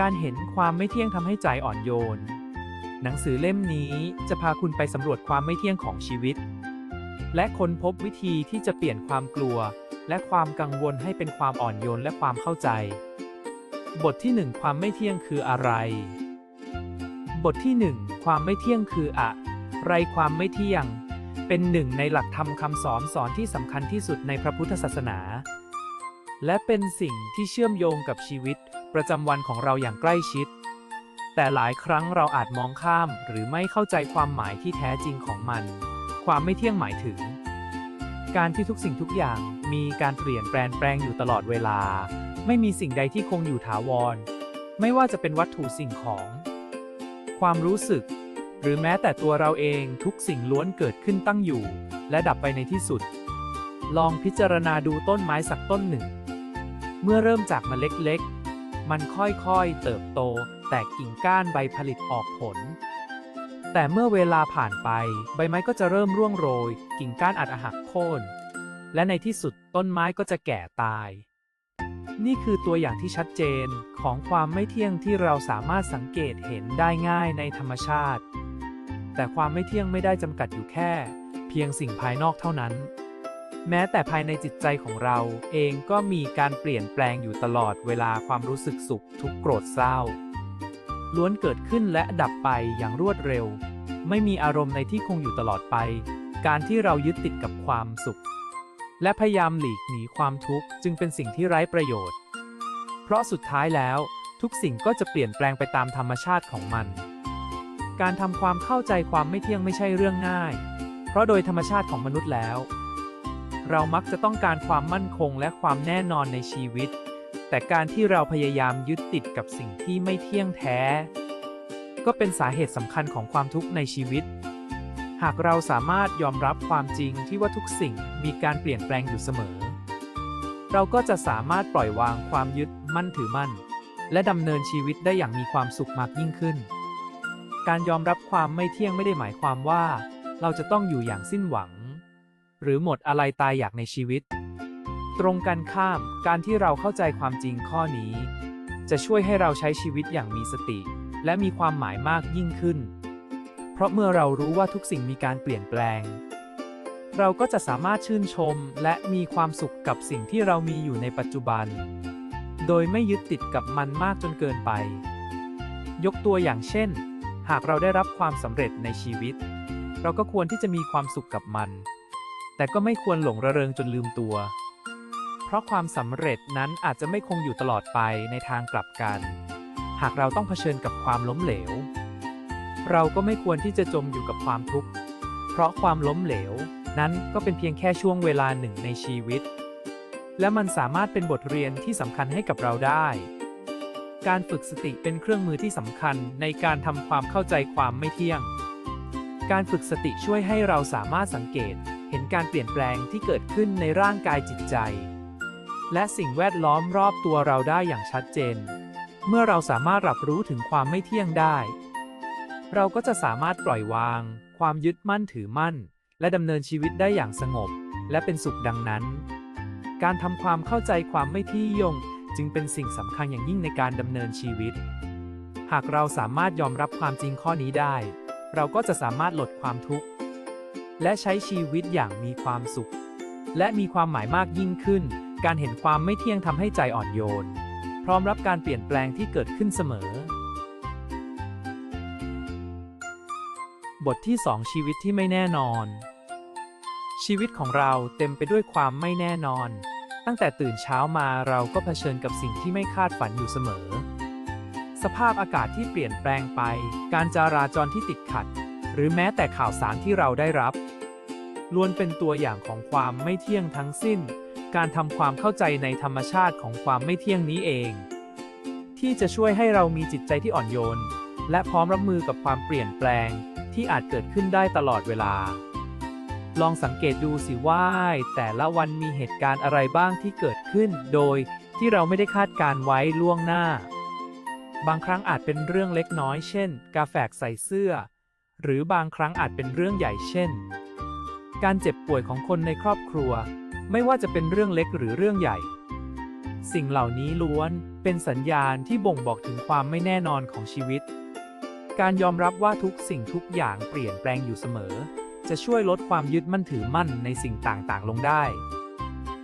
การเห็นความไม่เที่ยงทำให้ใจอ่อนโยน หนังสือเล่มนี้จะพาคุณไปสำรวจความไม่เที่ยงของชีวิต และค้นพบวิธีที่จะเปลี่ยนความกลัว และความกังวลให้เป็นความอ่อนโยนและความเข้าใจ บทที่ 1 ความไม่เที่ยงคืออะไร บทที่ 1 ความไม่เที่ยงคืออะไรความไม่เที่ยง เป็นหนึ่งในหลักธรรมคำสอนสอนที่สำคัญที่สุดในพระพุทธศาสนา และเป็นสิ่งที่เชื่อมโยงกับชีวิต ประจำวันของเราอย่างใกล้ชิด แต่หลายครั้งเราอาจมองข้ามหรือไม่เข้าใจความหมายที่แท้จริงของมัน ความไม่เที่ยงหมายถึง การที่ทุกสิ่งทุกอย่างมีการเปลี่ยนแปลงแปลงอยู่ตลอดเวลา ไม่มีสิ่งใดที่คงอยู่ถาวร ไม่ว่าจะเป็นวัตถุสิ่งของ ความรู้สึก หรือแม้แต่ตัวเราเองทุกสิ่งล้วนเกิดขึ้นตั้งอยู่ และดับไปในที่สุด ลองพิจารณาดูต้นไม้สักต้นหนึ่ง เมื่อเริ่มจากมล็ดเล็ก มันค่อยๆ เติบโต แตกกิ่งก้านใบผลิตออกผล แต่เมื่อเวลาผ่านไป ใบไม้ก็จะเริ่มร่วงโรย กิ่งก้านอาจหักโค่น และในที่สุดต้นไม้ก็จะแก่ตาย นี่คือตัวอย่างที่ชัดเจนของความไม่เที่ยงที่เราสามารถสังเกตเห็นได้ง่ายในธรรมชาติ แต่ความไม่เที่ยงไม่ได้จำกัดอยู่แค่ เพียงสิ่งภายนอกเท่านั้น แม้แต่ภายในจิตใจของเราเองก็มีการเปลี่ยนแปลงอยู่ตลอดเวลาความรู้สึกสุขทุกโกรธเศร้า ล้วนเกิดขึ้นและดับไปอย่างรวดเร็ว ไม่มีอารมณ์ในที่คงอยู่ตลอดไป การที่เรายึดติดกับความสุข และพยายามหลีกหนีความทุกข์จึงเป็นสิ่งที่ไร้ประโยชน์ เพราะสุดท้ายแล้วทุกสิ่งก็จะเปลี่ยนแปลงไปตามธรรมชาติของมัน การทำความเข้าใจความไม่เที่ยงไม่ใช่เรื่องง่าย เพราะโดยธรรมชาติของมนุษย์แล้ว เรามักจะต้องการความมั่นคงและความแน่นอนในชีวิต แต่การที่เราพยายามยึดติดกับสิ่งที่ไม่เที่ยงแท้ ก็เป็นสาเหตุสำคัญของความทุกข์ในชีวิต หากเราสามารถยอมรับความจริงที่ว่าทุกสิ่งมีการเปลี่ยนแปลงอยู่เสมอ เราก็จะสามารถปล่อยวางความยึดมั่นถือมั่น และดำเนินชีวิตได้อย่างมีความสุขมากยิ่งขึ้น การยอมรับความไม่เที่ยงไม่ได้หมายความว่า เราจะต้องอยู่อย่างสิ้นหวัง หรือหมดอะไรตายอยากในชีวิต ตรงกันข้าม การที่เราเข้าใจความจริงข้อนี้ จะช่วยให้เราใช้ชีวิตอย่างมีสติ และมีความหมายมากยิ่งขึ้น เพราะเมื่อเรารู้ว่าทุกสิ่งมีการเปลี่ยนแปลง เราก็จะสามารถชื่นชมและมีความสุขกับสิ่งที่เรามีอยู่ในปัจจุบัน โดยไม่ยึดติดกับมันมากจนเกินไป ยกตัวอย่างเช่น หากเราได้รับความสำเร็จในชีวิต เราก็ควรที่จะมีความสุขกับมัน แต่ก็ไม่ควรหลงระเริงจนลืมตัว เพราะความสำเร็จนั้นอาจจะไม่คงอยู่ตลอดไปในทางกลับกัน หากเราต้องเผชิญกับความล้มเหลว เราก็ไม่ควรที่จะจมอยู่กับความทุกข์ เพราะความล้มเหลว นั้นก็เป็นเพียงแค่ช่วงเวลาหนึ่งในชีวิต และมันสามารถเป็นบทเรียนที่สำคัญให้กับเราได้ การฝึกสติเป็นเครื่องมือที่สำคัญในการทำความเข้าใจความไม่เที่ยง การฝึกสติช่วยให้เราสามารถสังเกต เห็นการเปลี่ยนแปลงที่เกิดขึ้นในร่างกายจิตใจ และสิ่งแวดล้อมรอบตัวเราได้อย่างชัดเจน เมื่อเราสามารถรับรู้ถึงความไม่เที่ยงได้ เราก็จะสามารถปล่อยวาง ความยึดมั่นถือมั่น และดำเนินชีวิตได้อย่างสงบ และเป็นสุขดังนั้น การทำความเข้าใจความไม่ที่ยงจึงเป็นสิ่งสำคัญอย่างยิ่งในการดำเนินชีวิต หากเราสามารถยอมรับความจริงข้อนี้ได้ เราก็จะสามารถลดความทุกข์ และใช้ชีวิตอย่างมีความสุข และมีความหมายมากยิ่งขึ้น การเห็นความไม่เที่ยงทำให้ใจอ่อนโยน พร้อมรับการเปลี่ยนแปลงที่เกิดขึ้นเสมอ บทที่ 2 ชีวิตที่ไม่แน่นอน ชีวิตของเราเต็มไปด้วยความไม่แน่นอน ตั้งแต่ตื่นเช้ามาเราก็เผชิญกับสิ่งที่ไม่คาดฝันอยู่เสมอ สภาพอากาศที่เปลี่ยนแปลงไป การจราจรที่ติดขัดหรือแม้แต่ข่าวสารที่เราได้รับ ล้วนเป็นตัวอย่างของความไม่เที่ยงทั้งสิ้น การทำความเข้าใจในธรรมชาติของความไม่เที่ยงนี้เอง ที่จะช่วยให้เรามีจิตใจที่อ่อนโยน และพร้อมรับมือกับความเปลี่ยนแปลงที่อาจเกิดขึ้นได้ตลอดเวลา ลองสังเกตดูสิว่า แต่ละวันมีเหตุการณ์อะไรบ้างที่เกิดขึ้น โดยที่เราไม่ได้คาดการไว้ล่วงหน้า บางครั้งอาจเป็นเรื่องเล็กน้อย เช่น กาแฟใส่เสื้อ หรือบางครั้งอาจเป็นเรื่องใหญ่เช่น การเจ็บป่วยของคนในครอบครัว ไม่ว่าจะเป็นเรื่องเล็กหรือเรื่องใหญ่ สิ่งเหล่านี้ล้วนเป็นสัญญาณที่บ่งบอกถึงความไม่แน่นอนของชีวิต การยอมรับว่าทุกสิ่งทุกอย่างเปลี่ยนแปลงอยู่เสมอ จะช่วยลดความยึดมั่นถือมั่นในสิ่งต่างๆ ลงได้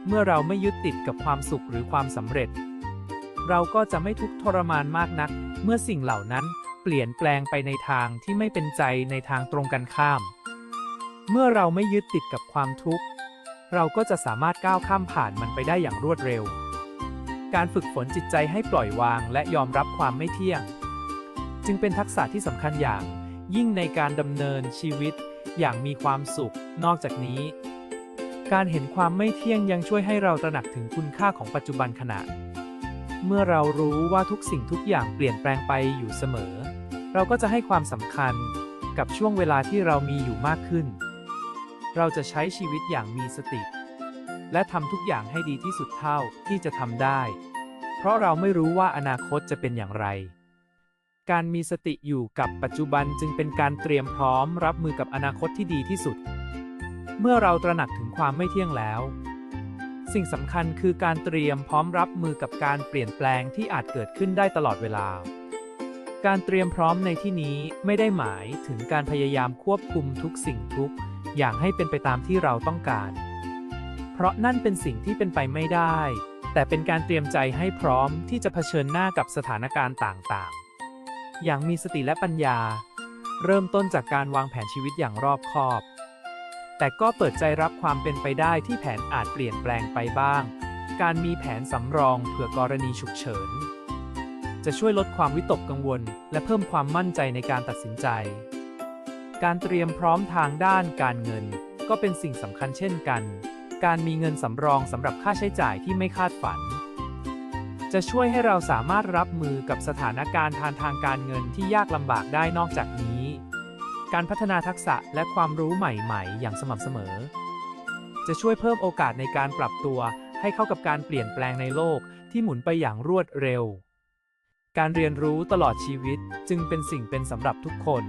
เมื่อเราไม่ยึดติดกับความสุขหรือความสำเร็จ เราก็จะไม่ทุกข์ทรมานมากนัก เมื่อสิ่งเหล่านั้นเปลี่ยนแปลงไปในทางที่ไม่เป็นใจในทางตรงกันข้าม เมื่อเราไม่ยึดติดกับความทุกข์ เราก็จะสามารถก้าวข้ามผ่านมันไปได้อย่างรวดเร็ว การฝึกฝนจิตใจให้ปล่อยวางและยอมรับความไม่เที่ยง จึงเป็นทักษะที่สำคัญอย่าง ยิ่งในการดำเนินชีวิตอย่างมีความสุข นอกจากนี้ การเห็นความไม่เที่ยงยังช่วยให้เราตระหนักถึงคุณค่าของปัจจุบันขณะ เมื่อเรารู้ว่าทุกสิ่งทุกอย่างเปลี่ยนแปลงไปอยู่เสมอ เราก็จะให้ความสำคัญกับช่วงเวลาที่เรามีอยู่มากขึ้น เราจะใช้ชีวิตอย่างมีสติ และทำทุกอย่างให้ดีที่สุดเท่าที่จะทำได้ เพราะเราไม่รู้ว่าอนาคตจะเป็นอย่างไร การมีสติอยู่กับปัจจุบันจึงเป็นการเตรียมพร้อมรับมือกับอนาคตที่ดีที่สุด เมื่อเราตระหนักถึงความไม่เที่ยงแล้ว สิ่งสำคัญคือการเตรียมพร้อมรับมือกับการเปลี่ยนแปลงที่อาจเกิดขึ้นได้ตลอดเวลาการเตรียมพร้อมในที่นี้ไม่ได้หมายถึงการพยายามควบคุมทุกสิ่งทุก อย่างให้เป็นไปตามที่เราต้องการ เพราะนั่นเป็นสิ่งที่เป็นไปไม่ได้ แต่เป็นการเตรียมใจให้พร้อมที่จะเผชิญหน้ากับสถานการณ์ต่างๆ อย่างมีสติและปัญญา เริ่มต้นจากการวางแผนชีวิตอย่างรอบคอบ แต่ก็เปิดใจรับความเป็นไปได้ที่แผนอาจเปลี่ยนแปลงไปบ้าง การมีแผนสำรองเผื่อกรณีฉุกเฉิน จะช่วยลดความวิตกกังวล และเพิ่มความมั่นใจในการตัดสินใจ การเตรียมพร้อมทางด้านการเงิน ก็เป็นสิ่งสำคัญเช่นกัน การมีเงินสำรองสำหรับค่าใช้จ่ายที่ไม่คาดฝัน จะช่วยให้เราสามารถรับมือกับสถานการณ์ทางทางการเงินที่ยากลำบากได้นอกจากนี้ การพัฒนาทักษะและความรู้ใหม่ๆ อย่างสม่ำเสมอ จะช่วยเพิ่มโอกาสในการปรับตัวให้เข้ากับการเปลี่ยนแปลงในโลกที่หมุนไปอย่างรวดเร็ว การเรียนรู้ตลอดชีวิตจึงเป็นสิ่งเป็นสำหรับทุกคน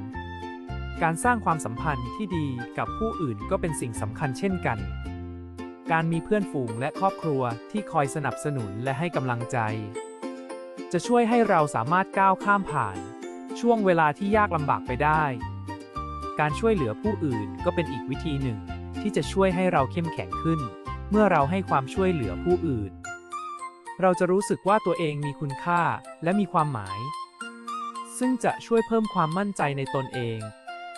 การสร้างความสัมพันธ์ที่ดีกับผู้อื่นก็เป็นสิ่งสำคัญเช่นกัน การมีเพื่อนฝูงและครอบครัวที่คอยสนับสนุนและให้กำลังใจ จะช่วยให้เราสามารถก้าวข้ามผ่าน ช่วงเวลาที่ยากลำบากไปได้ การช่วยเหลือผู้อื่นก็เป็นอีกวิธีหนึ่ง ที่จะช่วยให้เราเข้มแข็งขึ้น เมื่อเราให้ความช่วยเหลือผู้อื่น เราจะรู้สึกว่าตัวเองมีคุณค่าและมีความหมาย ซึ่งจะช่วยเพิ่มความมั่นใจในตนเอง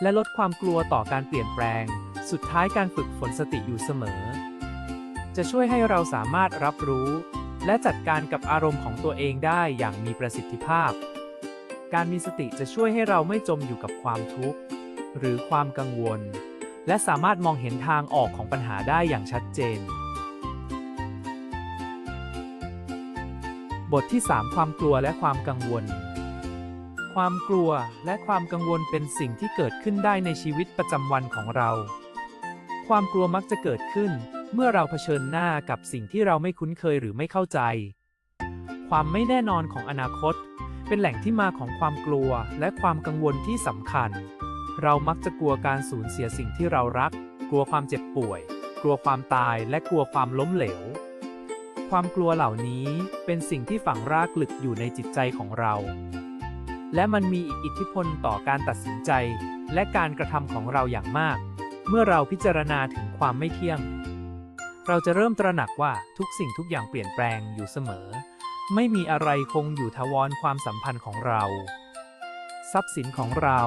และลดความกลัวต่อการเปลี่ยนแปลง สุดท้ายการฝึกฝนสติอยู่เสมอ จะช่วยให้เราสามารถรับรู้ และจัดการกับอารมณ์ของตัวเองได้อย่างมีประสิทธิภาพ การมีสติจะช่วยให้เราไม่จมอยู่กับความทุกข์ หรือความกังวล และสามารถมองเห็นทางออกของปัญหาได้อย่างชัดเจน บทที่ 3 ความกลัวและความกังวล ความกลัวและความกังวลเป็นสิ่งที่เกิดขึ้นได้ในชีวิตประจำวันของเรา ความกลัวมักจะเกิดขึ้น เมื่อเราเผชิญหน้ากับสิ่งที่เราไม่คุ้นเคยหรือไม่เข้าใจ ความไม่แน่นอนของอนาคต เป็นแหล่งที่มาของความกลัวและความกังวลที่สำคัญ เรามักจะกลัวการสูญเสียสิ่งที่เรารัก กลัวความเจ็บป่วย กลัวความตายและกลัวความล้มเหลว ความกลัวเหล่านี้เป็นสิ่งที่ฝังรากลึกอยู่ในจิตใจของเรา และมันมีอิทธิพลต่อการตัดสินใจ และการกระทำของเราอย่างมาก เมื่อเราพิจารณาถึงความไม่เที่ยง เราจะเริ่มตระหนักว่าทุกสิ่งทุกอย่างเปลี่ยนแปลงอยู่เสมอ ไม่มีอะไรคงอยู่ทวรความสัมพันธ์ของเรา ทรัพย์สินของเรา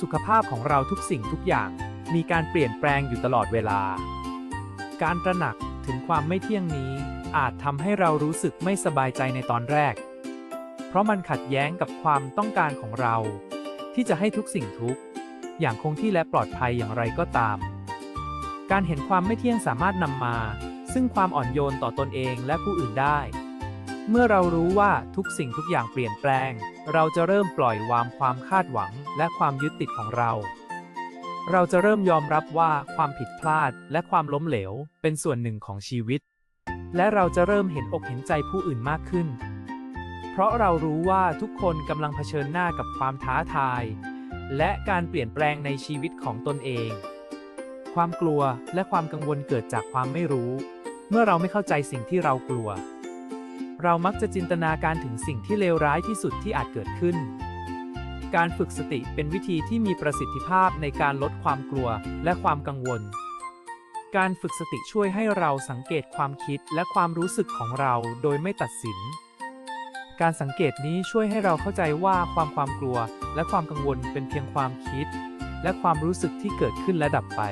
สุขภาพของเราทุกสิ่งทุกอย่าง มีการเปลี่ยนแปลงอยู่ตลอดเวลา การตระหนักถึงความไม่เที่ยงนี้อาจทำให้เรารู้สึกไม่สบายใจในตอนแรก เพราะมันขัดแย้งกับความต้องการของเรา ที่จะให้ทุกสิ่งทุก อย่างคงที่และปลอดภัยอย่างไรก็ตาม การเห็นความไม่เที่ยงสามารถนำมา ซึ่งความอ่อนโยนต่อตนเองและผู้อื่นได้ เมื่อเรารู้ว่าทุกสิ่งทุกอย่างเปลี่ยนแปลง เราจะเริ่มปล่อยวางความคาดหวังและความยึดติดของเราเราจะเริ่มยอมรับว่าความผิดพลาดและความล้มเหลวเป็นส่วนหนึ่งของชีวิต และเราจะเริ่มเห็นอกเห็นใจผู้อื่นมากขึ้น เพราะเรารู้ว่าทุกคนกำลังเผชิญหน้ากับความท้าทาย และการเปลี่ยนแปลงในชีวิตของตนเอง ความกลัวและความกังวลเกิดจากความไม่รู้ เมื่อเราไม่เข้าใจสิ่งที่เรากลัว เรามักจะจินตนาการถึงสิ่งที่เลวร้ายที่สุดที่อาจเกิดขึ้น การฝึกสติเป็นวิธีที่มีประสิทธิภาพในการลดความกลัวและความกังวลการฝึกสติช่วยให้เราสังเกตความคิดและความรู้สึกของเราโดยไม่ตัดสิน การสังเกตนี้ช่วยให้เราเข้าใจว่าความความกลัว และความกังวลเป็นเพียงความคิด และความรู้สึกที่เกิดขึ้นและดับไป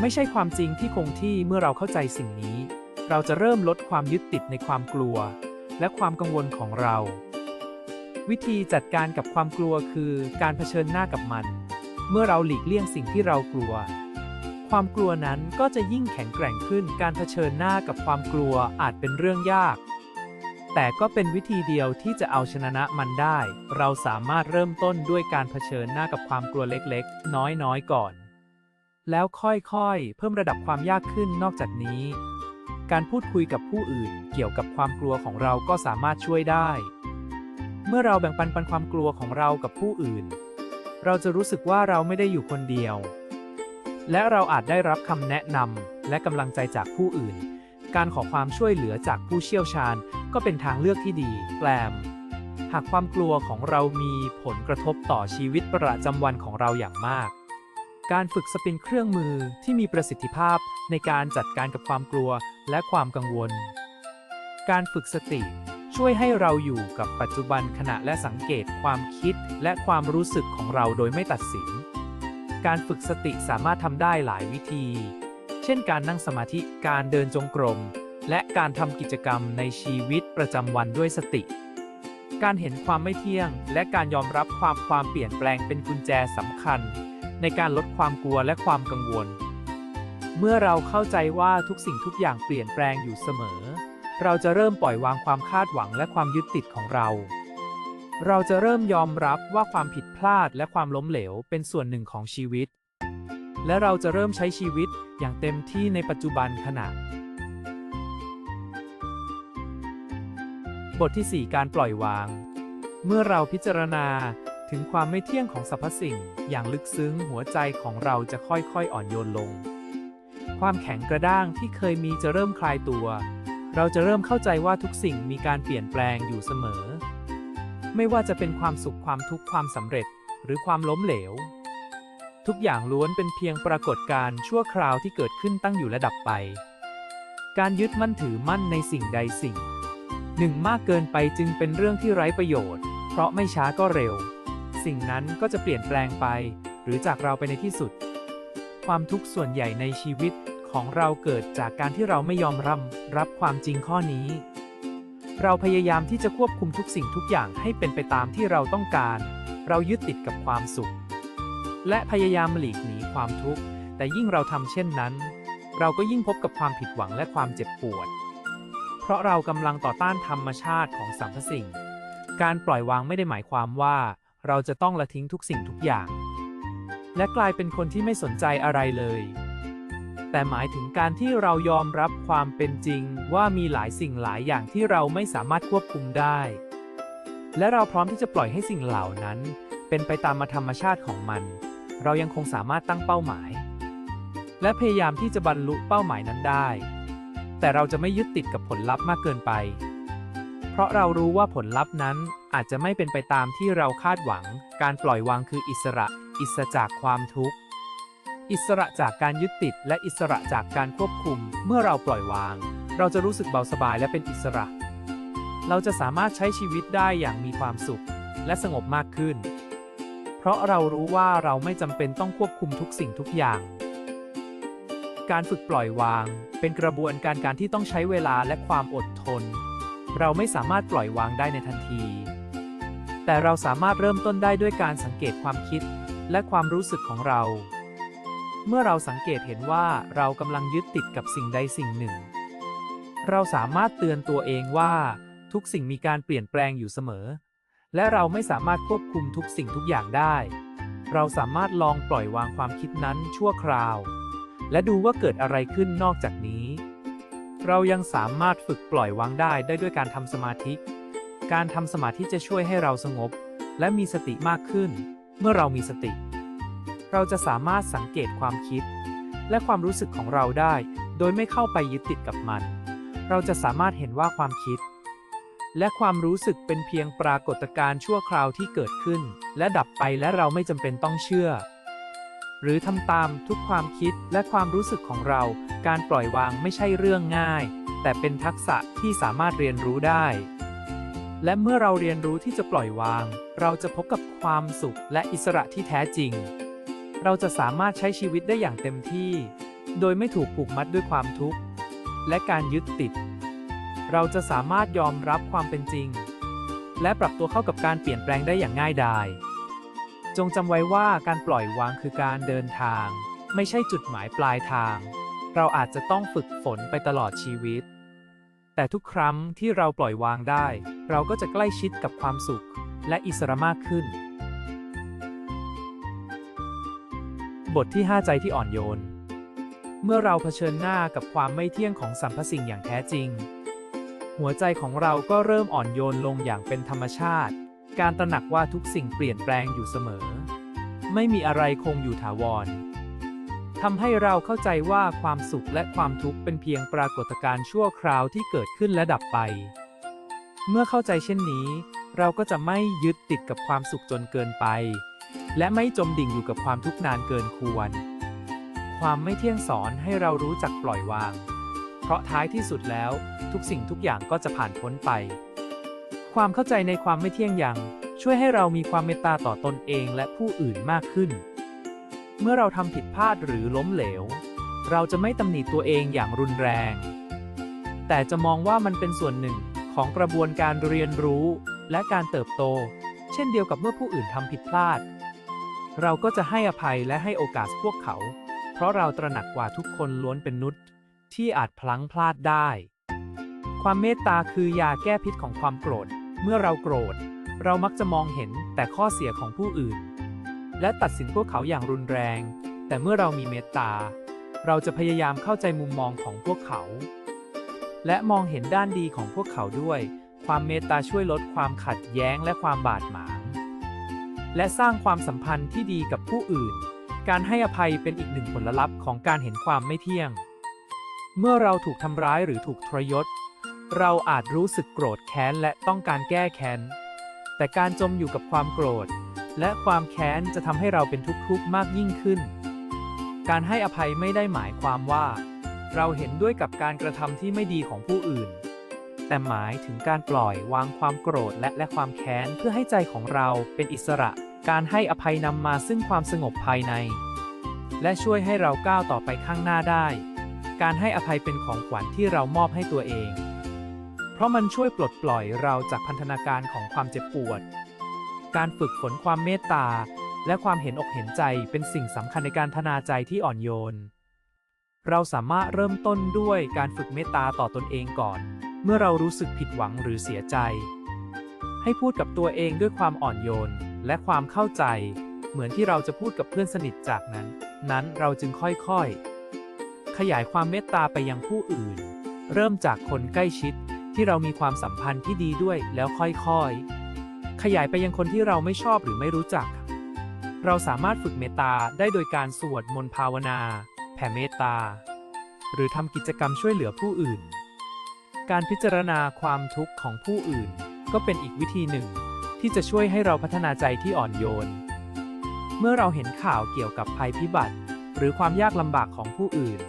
ไม่ใช่ความจริงที่คงที่เมื่อเราเข้าใจสิ่งนี้ เราจะเริ่มลดความยึดติดในความกลัว และความกังวลของเรา วิธีจัดการกับความกลัวคือการเผชิญหน้ากับมัน เมื่อเราหลีกเลี่ยงสิ่งที่เรากลัวความกลัวนั้นก็จะยิ่งแข็งแกร่งขึ้น การเผชิญหน้ากับความกลัวอาจเป็นเรื่องยาก แต่ก็เป็นวิธีเดียวที่จะเอาชนะมันได้ เราสามารถเริ่มต้นด้วยการเผชิญหน้ากับความกลัวเล็กๆ น้อยๆ ก่อน แล้วค่อยๆ เพิ่มระดับความยากขึ้นนอกจากนี้ การพูดคุยกับผู้อื่นเกี่ยวกับความกลัวของเราก็สามารถช่วยได้ เมื่อเราแบ่งปันปันความกลัวของเรากับผู้อื่น เราจะรู้สึกว่าเราไม่ได้อยู่คนเดียว และเราอาจได้รับคำแนะนำและกำลังใจจากผู้อื่น การขอความช่วยเหลือจากผู้เชี่ยวชาญก็เป็นทางเลือกที่ดี แปลม หากความกลัวของเรามีผลกระทบต่อชีวิตประจำวันของเราอย่างมาก การฝึกสปินเครื่องมือที่มีประสิทธิภาพในการจัดการกับความกลัวและความกังวล การฝึกสติช่วยให้เราอยู่กับปัจจุบันขณะและสังเกตความคิดและความรู้สึกของเราโดยไม่ตัดสิน การฝึกสติสามารถทำได้หลายวิธี เช่นการนั่งสมาธิ การเดินจงกรม และการทำกิจกรรมในชีวิตประจำวันด้วยสติ การเห็นความไม่เที่ยง และการยอมรับความความเปลี่ยนแปลงเป็นกุญแจสำคัญ ในการลดความกลัวและความกังวล เมื่อเราเข้าใจว่าทุกสิ่งทุกอย่างเปลี่ยนแปลงอยู่เสมอ เราจะเริ่มปล่อยวางความคาดหวังและความยึดติดของเราเราจะเริ่มยอมรับว่าความผิดพลาดและความล้มเหลวเป็นส่วนหนึ่งของชีวิต และเราจะเริ่มใช้ชีวิต อย่างเต็มที่ในปัจจุบันขณะ บทที่ 4 การปล่อยวาง เมื่อเราพิจารณาถึงความไม่เที่ยงของสรรพสิ่ง อย่างลึกซึ้งหัวใจของเราจะค่อยๆอ่อนโยนลง ความแข็งกระด้างที่เคยมีจะเริ่มคลายตัว เราจะเริ่มเข้าใจว่าทุกสิ่งมีการเปลี่ยนแปลงอยู่เสมอ ไม่ว่าจะเป็นความสุขความทุกข์ความสำเร็จ หรือความล้มเหลว ทุกอย่างล้วนเป็นเพียงปรากฏการณ์ชั่วคราวที่เกิดขึ้นตั้งอยู่และดับไป การยึดมั่นถือมั่นในสิ่งใดสิ่ง หนึ่งมากเกินไปจึงเป็นเรื่องที่ไร้ประโยชน์ เพราะไม่ช้าก็เร็ว สิ่งนั้นก็จะเปลี่ยนแปลงไป หรือจากเราไปในที่สุด ความทุกข์ส่วนใหญ่ในชีวิตของเราเกิดจากการที่เราไม่ยอมรับรับความจริงข้อนี้ เราพยายามที่จะควบคุมทุกสิ่งทุกอย่างให้เป็นไปตามที่เราต้องการ เรายึดติดกับความสุข และพยายามหลีกหนีความทุกข์ แต่ยิ่งเราทำเช่นนั้น เราก็ยิ่งพบกับความผิดหวังและความเจ็บปวด เพราะเรากำลังต่อต้านธรรมชาติของสรรพสิ่ง การปล่อยวางไม่ได้หมายความว่า เราจะต้องละทิ้งทุกสิ่งทุกอย่าง และกลายเป็นคนที่ไม่สนใจอะไรเลย แต่หมายถึงการที่เรายอมรับความเป็นจริงว่ามีหลายสิ่งหลายอย่างที่เราไม่สามารถควบคุมได้ และเราพร้อมที่จะปล่อยให้สิ่งเหล่านั้นเป็นไปตามธรรมชาติของมัน เรายังคงสามารถตั้งเป้าหมาย และพยายามที่จะบรรลุเป้าหมายนั้นได้ แต่เราจะไม่ยึดติดกับผลลัพธ์มากเกินไป เพราะเรารู้ว่าผลลัพธ์นั้นอาจจะไม่เป็นไปตามที่เราคาดหวัง การปล่อยวางคืออิสระ อิสระจากความทุกข์ อิสระจากการยึดติด และอิสระจากการควบคุม เมื่อเราปล่อยวาง เราจะรู้สึกเบาสบายและเป็นอิสระ เราจะสามารถใช้ชีวิตได้อย่างมีความสุข และสงบมากขึ้น เพราะเรารู้ว่าเราไม่จำเป็นต้องควบคุมทุกสิ่งทุกอย่าง การฝึกปล่อยวาง เป็นกระบวนการการที่ต้องใช้เวลาและความอดทน เราไม่สามารถปล่อยวางได้ในทันที แต่เราสามารถเริ่มต้นได้ด้วยการสังเกตความคิดและความรู้สึกของเรา เมื่อเราสังเกตเห็นว่าเรากำลังยึดติดกับสิ่งใดสิ่งหนึ่ง เราสามารถเตือนตัวเองว่าทุกสิ่งมีการเปลี่ยนแปลงอยู่เสมอ และเราไม่สามารถควบคุมทุกสิ่งทุกอย่างได้ เราสามารถลองปล่อยวางความคิดนั้นชั่วคราว และดูว่าเกิดอะไรขึ้นนอกจากนี้ เรายังสามารถฝึกปล่อยวางได้ได้ด้วยการทำสมาธิ การทำสมาธิจะช่วยให้เราสงบ และมีสติมากขึ้น เมื่อเรามีสติ เราจะสามารถสังเกตความคิด และความรู้สึกของเราได้ โดยไม่เข้าไปยึดติดกับมัน เราจะสามารถเห็นว่าความคิด และความรู้สึกเป็นเพียงปรากฏการณ์ชั่วคราวที่เกิดขึ้น และดับไปและเราไม่จำเป็นต้องเชื่อ หรือทำตามทุกความคิดและความรู้สึกของเรา การปล่อยวางไม่ใช่เรื่องง่าย แต่เป็นทักษะที่สามารถเรียนรู้ได้ และเมื่อเราเรียนรู้ที่จะปล่อยวาง เราจะพบกับความสุขและอิสระที่แท้จริง เราจะสามารถใช้ชีวิตได้อย่างเต็มที่ โดยไม่ถูกผูกมัดด้วยความทุกข์ และการยึดติด เราจะสามารถยอมรับความเป็นจริง และปรับตัวเข้ากับการเปลี่ยนแปลงได้อย่างง่ายดาย จงจำไว้ว่าการปล่อยวางคือการเดินทาง ไม่ใช่จุดหมายปลายทาง เราอาจจะต้องฝึกฝนไปตลอดชีวิต แต่ทุกครั้งที่เราปล่อยวางได้ เราก็จะใกล้ชิดกับความสุข และอิสระมากขึ้น บทที่ 5 ใจที่อ่อนโยนเมื่อเราเผชิญหน้ากับความไม่เที่ยงของสรรพสิ่งอย่างแท้จริง หัวใจของเราก็เริ่มอ่อนโยนลงอย่างเป็นธรรมชาติ การตระหนักว่าทุกสิ่งเปลี่ยนแปลงอยู่เสมอ ไม่มีอะไรคงอยู่ถาวรทำให้เราเข้าใจว่าความสุขและความทุกข์เป็นเพียงปรากฏการณ์ชั่วคราวที่เกิดขึ้นและดับไป เมื่อเข้าใจเช่นนี้ เราก็จะไม่ยึดติดกับความสุขจนเกินไป และไม่จมดิ่งอยู่กับความทุกข์นานเกินควร ความไม่เที่ยงสอนให้เรารู้จักปล่อยวาง ราะท้ายที่สุดแล้ว ทุกสิ่งทุกอย่างก็จะผ่านพ้นไป ความเข้าใจในความไม่เที่ยงยัง ช่วยให้เรามีความเมตตาต่อตนเองและผู้อื่นมากขึ้น เมื่อเราทำผิดพลาดหรือล้มเหลว เราจะไม่ตำหนิตัวเองอย่างรุนแรง แต่จะมองว่ามันเป็นส่วนหนึ่งของกระบวนการเรียนรู้และการเติบโต เช่นเดียวกับเมื่อผู้อื่นทำผิดพลาด เราก็จะให้อภัยและให้โอกาสพวกเขา เพราะเราตระหนักว่าทุกคนล้วนเป็นนุษย์ ที่อาจพลั้งพลาดได้ ความเมตตาคือยาแก้พิษของความโกรธ เมื่อเราโกรธ เรามักจะมองเห็นแต่ข้อเสียของผู้อื่น และตัดสินพวกเขาอย่างรุนแรง แต่เมื่อเรามีเมตตา เราจะพยายามเข้าใจมุมมองของพวกเขา และมองเห็นด้านดีของพวกเขาด้วย ความเมตตาช่วยลดความขัดแย้งและความบาดหมางและสร้างความสัมพันธ์ที่ดีกับผู้อื่น การให้อภัยเป็นอีกหนึ่งผลลัพธ์ของการเห็นความไม่เที่ยง เมื่อเราถูกทำร้ายหรือถูกทรยศ เราอาจรู้สึกโกรธแค้นและต้องการแก้แค้น แต่การจมอยู่กับความโกรธ และความแค้นจะทำให้เราเป็นทุกข์มากยิ่งขึ้น การให้อภัยไม่ได้หมายความว่า เราเห็นด้วยกับการกระทำที่ไม่ดีของผู้อื่น แต่หมายถึงการปล่อยวางความโกรธและและความแค้นเพื่อให้ใจของเราเป็นอิสระ การให้อภัยนำมาซึ่งความสงบภายใน และช่วยให้เราก้าวต่อไปข้างหน้าได้ การให้อภัยเป็นของขวัญที่เรามอบให้ตัวเอง เพราะมันช่วยปลดปล่อยเราจากพันธนาการของความเจ็บปวด การฝึกฝนความเมตตา และความเห็นอกเห็นใจเป็นสิ่งสำคัญในการทนาใจที่อ่อนโยน เราสามารถเริ่มต้นด้วยการฝึกเมตตาต่อตนเองก่อน เมื่อเรารู้สึกผิดหวังหรือเสียใจ ให้พูดกับตัวเองด้วยความอ่อนโยนและความเข้าใจ เหมือนที่เราจะพูดกับเพื่อนสนิทจากนั้น นั้นเราจึงค่อยๆ ขยายความเมตตาไปยังผู้อื่น เริ่มจากคนใกล้ชิดที่เรามีความสัมพันธ์ที่ดีด้วยแล้วค่อยๆ ขยายไปยังคนที่เราไม่ชอบหรือไม่รู้จัก เราสามารถฝึกเมตตาได้โดยการสวดมนต์ภาวนา แผ่เมตตา หรือทำกิจกรรมช่วยเหลือผู้อื่น การพิจารณาความทุกข์ของผู้อื่น ก็เป็นอีกวิธีหนึ่ง ที่จะช่วยให้เราพัฒนาใจที่อ่อนโยน เมื่อเราเห็นข่าวเกี่ยวกับภัยพิบัติ หรือความยากลำบากของผู้อื่น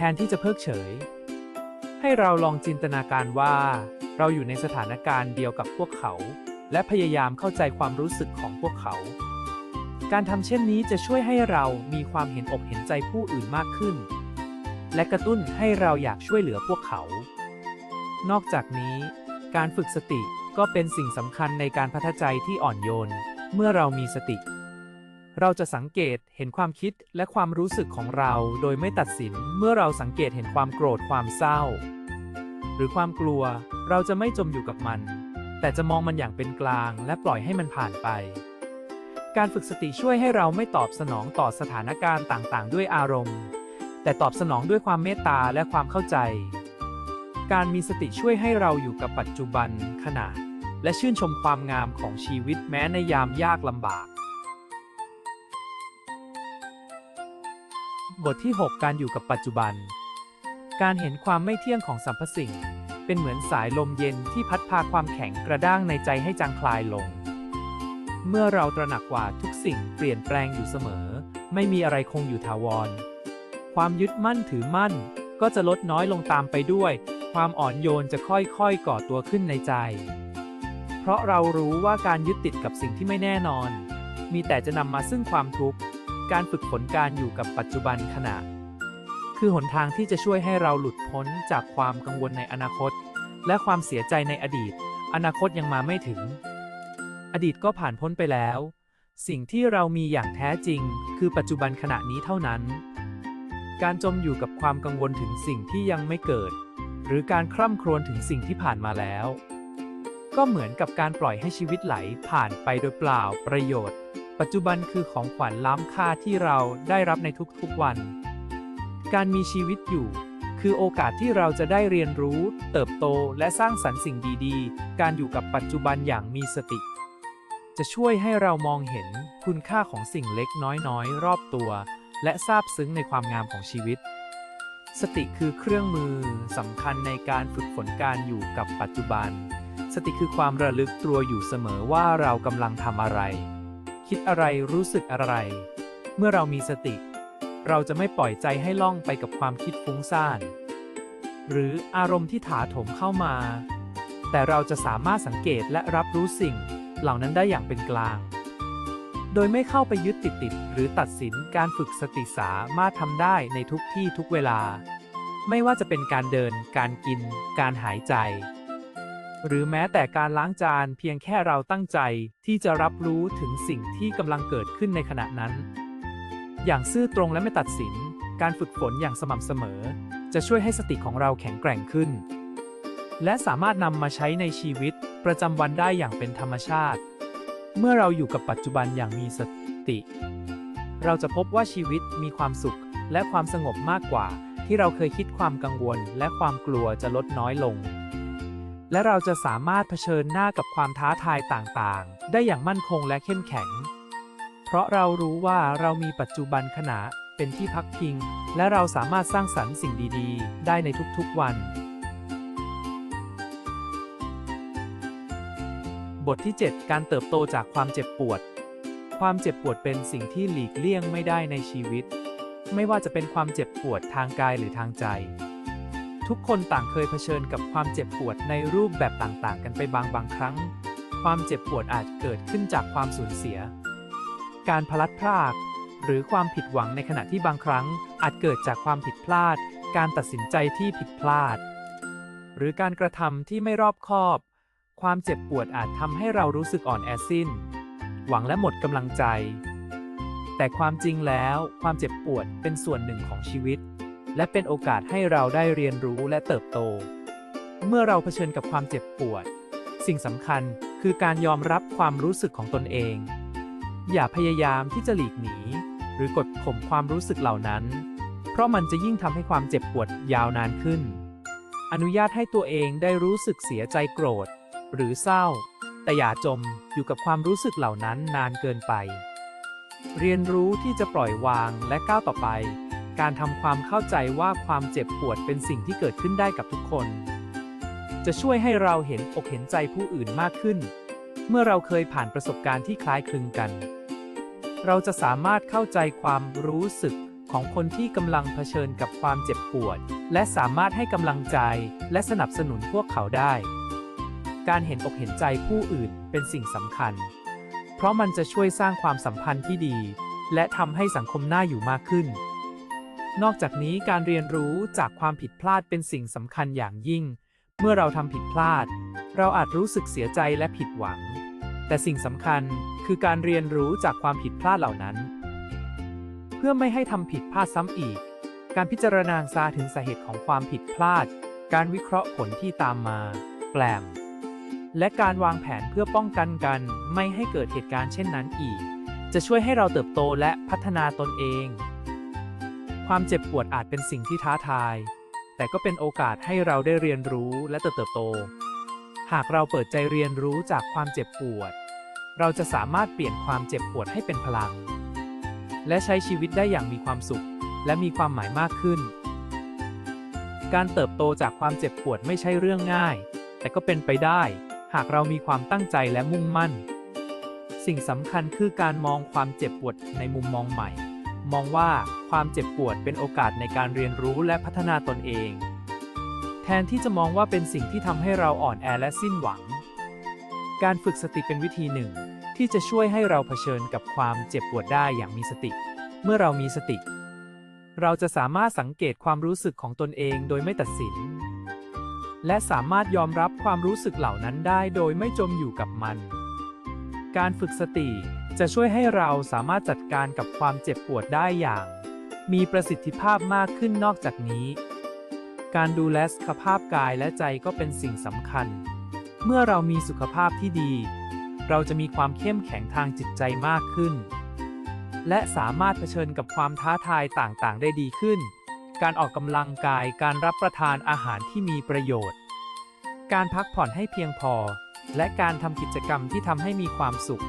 ทนที่จะเพิกเฉย ให้เราลองจินตนาการว่า เราอยู่ในสถานการณ์เดียวกับพวกเขา และพยายามเข้าใจความรู้สึกของพวกเขา การทำเช่นนี้จะช่วยให้เรามีความเห็นอกเห็นใจผู้อื่นมากขึ้น และกระตุ้นให้เราอยากช่วยเหลือพวกเขา นอกจากนี้ การฝึกสติก็เป็นสิ่งสำคัญในการพัฒนาใจที่อ่อนโยน เมื่อเรามีสติ เราจะสังเกตเห็นความคิดและความรู้สึกของเราโดยไม่ตัดสินเมื่อเราสังเกตเห็นความโกรธความเศร้า หรือความกลัวเราจะไม่จมอยู่กับมัน แต่จะมองมันอย่างเป็นกลางและปล่อยให้มันผ่านไป การฝึกสติช่วยให้เราไม่ตอบสนองต่อสถานการณ์ต่างๆ ด้วยอารมณ์ แต่ตอบสนองด้วยความเมตตาและความเข้าใจ การมีสติช่วยให้เราอยู่กับปัจจุบันขณะและชื่นชมความงามของชีวิตแม้ในยามยากลำบาก บทที่ 6 การอยู่กับปัจจุบัน การเห็นความไม่เที่ยงของสรรพสิ่งเเป็นเหมือนสายลมเย็นที่พัดพาความแข็งกระด้างในใจให้จางคลายลง เมื่อเราตระหนักว่าทุกสิ่งเปลี่ยนแปลงอยู่เสมอ ไม่มีอะไรคงอยู่ถาวร ความยึดมั่นถือมั่น ก็จะลดน้อยลงตามไปด้วย ความอ่อนโยนจะค่อยๆก่อตัวขึ้นในใจ เพราะเรารู้ว่าการยึดติดกับสิ่งที่ไม่แน่นอน มีแต่จะนำมาซึ่งความทุกข์ การฝึกฝนการอยู่กับปัจจุบันขณะ คือหนทางที่จะช่วยให้เราหลุดพ้นจากความกังวลในอนาคต และความเสียใจในอดีต อนาคตยังมาไม่ถึง อดีตก็ผ่านพ้นไปแล้ว สิ่งที่เรามีอย่างแท้จริง คือปัจจุบันขณะนี้เท่านั้น การจมอยู่กับความกังวลถึงสิ่งที่ยังไม่เกิด หรือการคร่ำครวญถึงสิ่งที่ผ่านมาแล้ว ก็เหมือนกับการปล่อยให้ชีวิตไหลผ่านไปโดยเปล่าประโยชน์ ปัจจุบันคือของขวัญล้ำค่าที่เราได้รับในทุกๆวัน การมีชีวิตอยู่ คือโอกาสที่เราจะได้เรียนรู้ เติบโตและสร้างสรรค์สิ่งดีๆ การอยู่กับปัจจุบันอย่างมีสติ จะช่วยให้เรามองเห็นคุณค่าของสิ่งเล็กน้อยๆ รอบตัว และซาบซึ้งในความงามของชีวิต สติคือเครื่องมือสำคัญในการฝึกฝนการอยู่กับปัจจุบัน สติคือความระลึกตัวอยู่เสมอว่าเรากำลังทำอะไร คิดอะไรรู้สึกอะไร เมื่อเรามีสติ เราจะไม่ปล่อยใจให้ล่องไปกับความคิดฟุ้งซ่าน หรืออารมณ์ที่ถาโถมเข้ามา แต่เราจะสามารถสังเกตและรับรู้สิ่ง เหล่านั้นได้อย่างเป็นกลาง โดยไม่เข้าไปยึดติดติดหรือตัดสินการฝึกสติสามารถทำได้ในทุกที่ทุกเวลา ไม่ว่าจะเป็นการเดิน การกิน การหายใจ หรือแม้แต่การล้างจานเพียงแค่เราตั้งใจที่จะรับรู้ถึงสิ่งที่กำลังเกิดขึ้นในขณะนั้น อย่างซื่อตรงและไม่ตัดสิน การฝึกฝนอย่างสม่ำเสมอ จะช่วยให้สติของเราแข็งแกร่งขึ้น และสามารถนำมาใช้ในชีวิตประจำวันได้อย่างเป็นธรรมชาติ เมื่อเราอยู่กับปัจจุบันอย่างมีสติ เราจะพบว่าชีวิตมีความสุขและความสงบมากกว่า ที่เราเคยคิดความกังวลและความกลัวจะลดน้อยลง และเราจะสามารถเผชิญหน้ากับความท้าทายต่างๆ ได้อย่างมั่นคงและเข้มแข็ง เพราะเรารู้ว่าเรามีปัจจุบันขณะเป็นที่พักพิง และเราสามารถสร้างสรรค์สิ่งดีๆ ได้ในทุกๆวัน บทที่ 7 การเติบโตจากความเจ็บปวด ความเจ็บปวดเป็นสิ่งที่หลีกเลี่ยงไม่ได้ในชีวิต ไม่ว่าจะเป็นความเจ็บปวดทางกายหรือทางใจ ทุกคนต่างเคยเผชิญกับความเจ็บปวดในรูปแบบต่างๆ กันไปบางบางครั้ง ความเจ็บปวดอาจเกิดขึ้นจากความสูญเสีย การพลัดพราก หรือความผิดหวังในขณะที่บางครั้ง อาจเกิดจากความผิดพลาด การตัดสินใจที่ผิดพลาด หรือการกระทำที่ไม่รอบคอบ ความเจ็บปวดอาจทำให้เรารู้สึกอ่อนแอสิ้น หวังและหมดกำลังใจ แต่ความจริงแล้ว ความเจ็บปวดเป็นส่วนหนึ่งของชีวิต และเป็นโอกาสให้เราได้เรียนรู้และเติบโต เมื่อเราเผชิญกับความเจ็บปวด สิ่งสำคัญคือการยอมรับความรู้สึกของตนเอง อย่าพยายามที่จะหลีกหนี หรือกดข่มความรู้สึกเหล่านั้น เพราะมันจะยิ่งทำให้ความเจ็บปวดยาวนานขึ้น อนุญาตให้ตัวเองได้รู้สึกเสียใจโกรธ หรือเศร้า แต่อย่าจมอยู่กับความรู้สึกเหล่านั้นนานเกินไป เรียนรู้ที่จะปล่อยวางและก้าวต่อไป การทำความเข้าใจว่าความเจ็บปวดเป็นสิ่งที่เกิดขึ้นได้กับทุกคน จะช่วยให้เราเห็นอกเห็นใจผู้อื่นมากขึ้น เมื่อเราเคยผ่านประสบการณ์ที่คล้ายคลึงกัน เราจะสามารถเข้าใจความรู้สึกของคนที่กำลังเผชิญกับความเจ็บปวด และสามารถให้กำลังใจและสนับสนุนพวกเขาได้ การเห็นอกเห็นใจผู้อื่นเป็นสิ่งสำคัญ เพราะมันจะช่วยสร้างความสัมพันธ์ที่ดี และทำให้สังคมน่าอยู่มากขึ้น นอกจากนี้การเรียนรู้จากความผิดพลาดเป็นสิ่งสำคัญอย่างยิ่ง เมื่อเราทำผิดพลาด เราอาจรู้สึกเสียใจและผิดหวัง แต่สิ่งสำคัญคือการเรียนรู้จากความผิดพลาดเหล่านั้น เพื่อไม่ให้ทำผิดพลาดซ้ำอีก การพิจารณาซาถึงสาเหตุของความผิดพลาด การวิเคราะห์ผลที่ตามมา แปลม และการวางแผนเพื่อป้องกันกันไม่ให้เกิดเหตุการณ์เช่นนั้นอีก จะช่วยให้เราเติบโตและพัฒนาตนเอง ความเจ็บปวดอาจเป็นสิ่งที่ท้าทาย แต่ก็เป็นโอกาสให้เราได้เรียนรู้และเติบโต หากเราเปิดใจเรียนรู้จากความเจ็บปวด เราจะสามารถเปลี่ยนความเจ็บปวดให้เป็นพลัง และใช้ชีวิตได้อย่างมีความสุข และมีความหมายมากขึ้น การเติบโตจากความเจ็บปวดไม่ใช่เรื่องง่าย แต่ก็เป็นไปได้ หากเรามีความตั้งใจและมุ่งมั่น สิ่งสำคัญคือการมองความเจ็บปวดในมุมมองใหม่ มองว่าความเจ็บปวดเป็นโอกาสในการเรียนรู้และพัฒนาตนเอง แทนที่จะมองว่าเป็นสิ่งที่ทำให้เราอ่อนแอและสิ้นหวัง การฝึกสติเป็นวิธีหนึ่ง ที่จะช่วยให้เราเผชิญกับความเจ็บปวดได้อย่างมีสติ เมื่อเรามีสติ เราจะสามารถสังเกตความรู้สึกของตนเองโดยไม่ตัดสิน และสามารถยอมรับความรู้สึกเหล่านั้นได้โดยไม่จมอยู่กับมัน การฝึกสติ จะช่วยให้เราสามารถจัดการกับความเจ็บปวดได้อย่าง มีประสิทธิภาพมากขึ้นนอกจากนี้ การดูแลสุขภาพกายและใจก็เป็นสิ่งสำคัญ เมื่อเรามีสุขภาพที่ดี เราจะมีความเข้มแข็งทางจิตใจมากขึ้น และสามารถเผชิญกับความท้าทายต่างๆ ได้ดีขึ้น การออกกำลังกายการรับประทานอาหารที่มีประโยชน์ การพักผ่อนให้เพียงพอ และการทำกิจกรรมที่ทำให้มีความสุข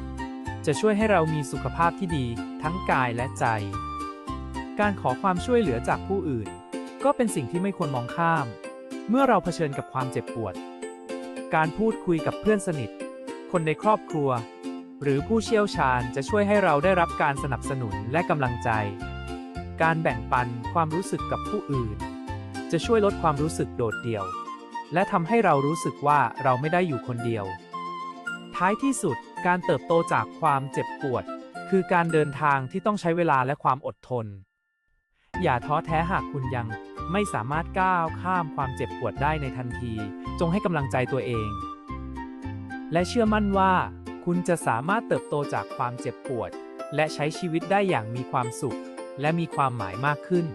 จะช่วยให้เรามีสุขภาพที่ดีทั้งกายและใจ การขอความช่วยเหลือจากผู้อื่น ก็เป็นสิ่งที่ไม่ควรมองข้าม เมื่อเราเผชิญกับความเจ็บปวด การพูดคุยกับเพื่อนสนิท คนในครอบครัว หรือผู้เชี่ยวชาญจะช่วยให้เราได้รับการสนับสนุนและกำลังใจ การแบ่งปันความรู้สึกกับผู้อื่น จะช่วยลดความรู้สึกโดดเดี่ยว และทำให้เรารู้สึกว่าเราไม่ได้อยู่คนเดียว ท้ายที่สุด การเติบโตจากความเจ็บปวด คือการเดินทางที่ต้องใช้เวลาและความอดทน อย่าท้อแท้หากคุณยังไม่สามารถก้าวข้ามความเจ็บปวดได้ในทันที จงให้กำลังใจตัวเอง และเชื่อมั่นว่า คุณจะสามารถเติบโตจากความเจ็บปวด และใช้ชีวิตได้อย่างมีความสุข และมีความหมายมากขึ้น